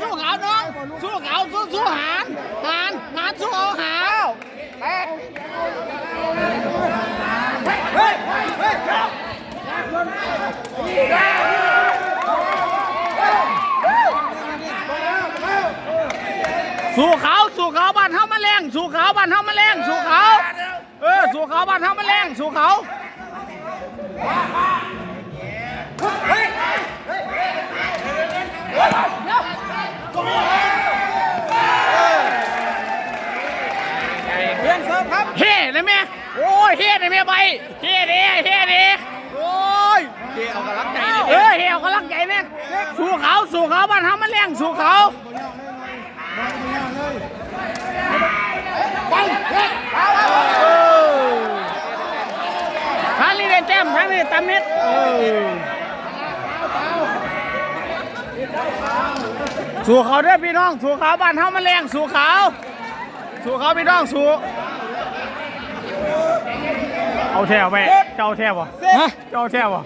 สู้เขาน้องสู้เขาสู้สู้หานหานหานสู้เอาหาแปดสู้เขาสู้เขาบ้านเฮามาแรงสู้เขาบ้านเฮามาแรงสู้เขาเออสู้เขาบ้านเฮามาแรงสู้เขาเพื่อนเซิร์ฟครับเฮ้เลยแม่ โอ้ยเฮ้เลยแม่ใบเฮ้เด้เฮ้เด้โอ้ยเกเอากำลังใจเออเฮ้เอากำลังใจแม่สู้เขาสู้เขาบ้านเฮามาแรงสู้เขาทางนี้ได้แต้มทางนี้ตำเม็ดสู้เขาเด้อพี่น้อง สู้เขาบ้านเฮามาแรงสู้เขาสู้เขาพี่น้องสู้ เอาแท้ไปเจ้าแท้บ่ฮะเจ้าแท้บ่